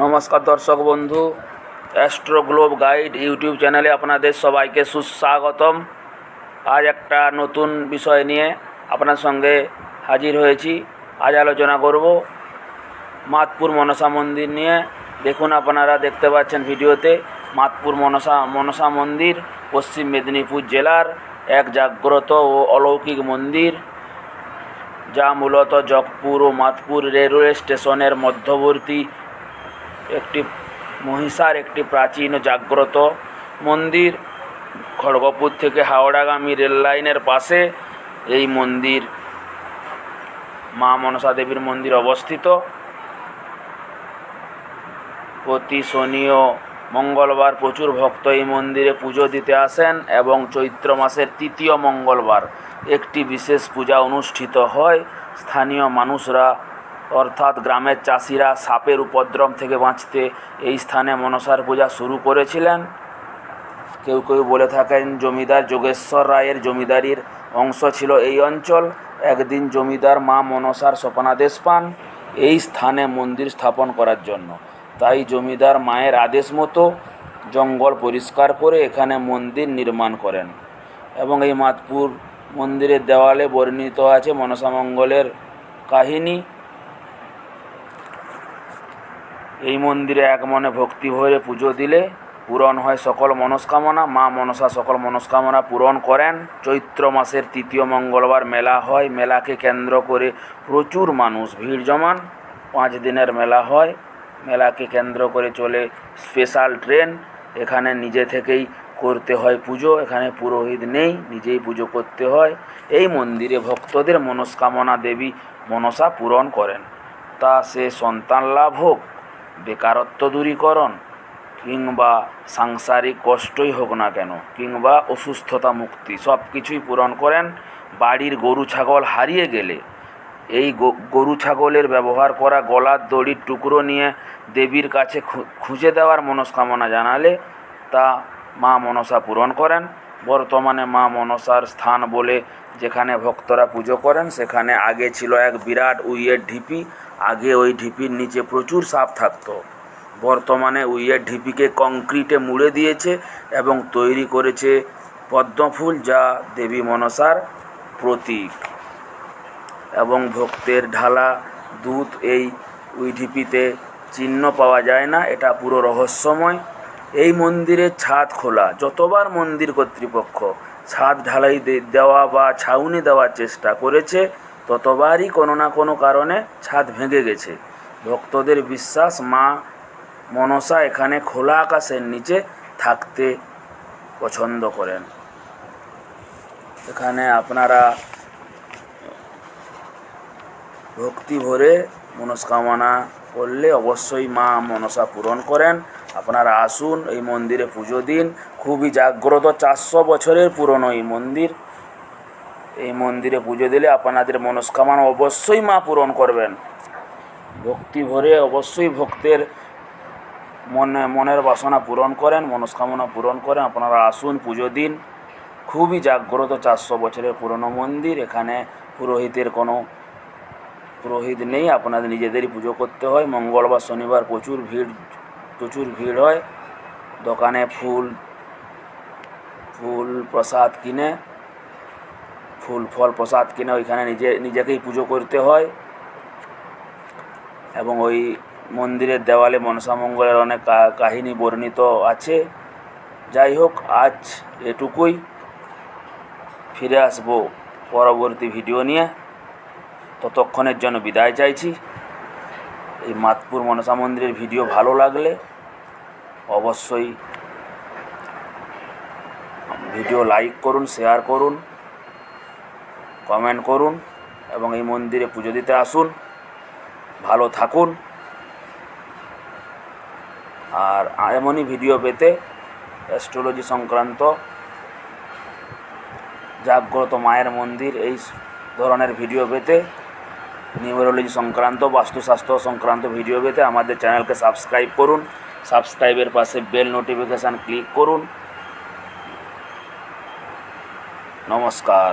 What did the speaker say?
নমস্কার দর্শক বন্ধু অ্যাস্ট্রো গ্লোব গাইড ইউটিউব চ্যানেলে আপনাদের সবাইকে সুস্বাগতম। আজ একটা নতুন বিষয় নিয়ে আপনার সঙ্গে হাজির হয়েছি। আজ আলোচনা করব মাতপুর মনসা মন্দির নিয়ে। দেখুন আপনারা দেখতে পাচ্ছেন ভিডিওতে মাতপুর মনসা মনসা মন্দির, পশ্চিম মেদিনীপুর জেলার এক জাগ্রত ও অলৌকিক মন্দির। যা মূলত জগপুর ও মাতপুর রেলওয়ে স্টেশনের মধ্যবর্তী একটি মহিষার একটি প্রাচীন ও জাগ্রত মন্দির। খড়গপুর থেকে হাওড়াগামী রেল লাইনের পাশে এই মন্দির, মা মনসা দেবীর মন্দির অবস্থিত। প্রতি শনি ও মঙ্গলবার প্রচুর ভক্ত এই মন্দিরে পুজো দিতে আসেন এবং চৈত্র মাসের তৃতীয় মঙ্গলবার একটি বিশেষ পূজা অনুষ্ঠিত হয়। স্থানীয় মানুষরা অর্থাৎ গ্রামের চাষিরা সাপের উপদ্রব থেকে বাঁচতে এই স্থানে মনসার পূজা শুরু করেছিলেন। কেউ কেউ বলে থাকেন জমিদার যোগেশ্বর রায়ের জমিদারির অংশ ছিল এই অঞ্চল। একদিন জমিদার মা মনসার স্বপনাদেশ পান এই স্থানে মন্দির স্থাপন করার জন্য। তাই জমিদার মায়ের আদেশ মতো জঙ্গল পরিষ্কার করে এখানে মন্দির নির্মাণ করেন এবং এই মাতপুর মন্দিরের দেওয়ালে বর্ণিত আছে মনসামঙ্গলের কাহিনী। এই মন্দিরে এক মনে ভক্তি ভরে পুজো দিলে পূরণ হয় সকল মনস্কামনা। মা মনসা সকল মনস্কামনা পূরণ করেন। চৈত্র মাসের তৃতীয় মঙ্গলবার মেলা হয়। মেলাকে কেন্দ্র করে প্রচুর মানুষ, ভিড় জমান। পাঁচ দিনের মেলা হয়। মেলাকে কেন্দ্র করে চলে স্পেশাল ট্রেন এখানে নিজে থেকেই করতে হয় পুজো। এখানে পুরোহিত নেই, নিজেই পুজো করতে হয়। এই মন্দিরে ভক্তদের মনস্কামনা দেবী মনসা পূরণ করেন। তা সে সন্তান লাভ হোক বেকারত্ব দূরীকরণ কিংবা সাংসারিক কষ্টই হোক না কেন, কিংবা অসুস্থতা মুক্তি সব কিছুই পূরণ করেন বাড়ির গরু ছাগল হারিয়ে গেলে। এই গরু ছাগলের ব্যবহার করা গলার দড়ির টুকরো নিয়ে দেবীর কাছে খুঁজে দেওয়ার মনস্কামনা জানালে তা মা মনসা পূরণ করেন। বর্তমানে মা মনসার স্থান বলে যেখানে ভক্তরা পুজো করেন, সেখানে আগে ছিল এক বিরাট উইয়ের ঢিপি আগে ওই ঢিপির নিচে প্রচুর সাপ থাকতো। বর্তমানে উইয়ের ঢিপিকে কংক্রিটে মুড়ে দিয়েছে এবং তৈরি করেছে পদ্মফুল যা দেবী মনসার প্রতীক। এবং ভক্তের ঢালা, দুধ এই উইঢিপিতে চিহ্ন পাওয়া যায় না, এটা পুরো রহস্যময়। এই মন্দিরের ছাদ খোলা, যতবার মন্দির কর্তৃপক্ষ ছাদ ঢালাই দেওয়া বা ছাউনি দেওয়ার চেষ্টা করেছে ততবারই কোনো না কোনো কারণে ছাদ ভেঙে গেছে। ভক্তদের বিশ্বাস, মা মনসা এখানে খোলা আকাশের নিচে থাকতে পছন্দ করেন। এখানে আপনারা ভক্তি ভরে মনস্কামনা করলে অবশ্যই মা মনসা পূরণ করেন। আপনারা আসুন, এই মন্দিরে পুজো দিন। খুবই জাগ্রত চারশো বছরের পুরনো এই মন্দির। এই মন্দিরে পুজো দিলে আপনাদের মনস্কামনা অবশ্যই মা পূরণ করবেন। ভক্তি ভরে অবশ্যই ভক্তের মনে, মনের বাসনা পূরণ করেন, মনস্কামনা পূরণ করেন। আপনারা আসুন পুজো দিন। খুবই জাগ্রত চারশো বছরের পুরনো মন্দির। এখানে পুরোহিতের কোনো পুরোহিত নেই। আপনাদের নিজেদেরই পুজো করতে হয়। মঙ্গলবার, শনিবার প্রচুর ভিড় প্রচুর ভিড় হয়। দোকানে ফুল ফুল প্রসাদ কিনে ফুল, ফল, প্রসাদ কিনে ওইখানে নিজে, নিজেকেই পুজো করতে হয়। এবং ওই মন্দিরের দেওয়ালে মনসামঙ্গলের অনেক কাহিনী বর্ণিত আছে। যাই হোক, আজ এটুকুই। ফিরে আসব পরবর্তী ভিডিও নিয়ে। ততক্ষণের জন্য বিদায় চাইছি। এই মাতপুর মনসা মন্দিরের ভিডিও ভালো লাগলে অবশ্যই ভিডিও লাইক করুন, শেয়ার করুন। কমেন্ট করুন এবং এই মন্দিরে পুজো দিতে আসুন। ভালো থাকুন। আর এমনই ভিডিও পেতে অ্যাস্ট্রোলজি সংক্রান্ত জাগ্রত মায়ের মন্দির এই ধরনের ভিডিও পেতে, নিউরোলজি সংক্রান্ত বাস্তুশাস্ত্র সংক্রান্ত ভিডিও পেতে আমাদের চ্যানেলকে সাবস্ক্রাইব করুন। সাবস্ক্রাইবের পাশে বেল নোটিফিকেশান ক্লিক করুন। নমস্কার।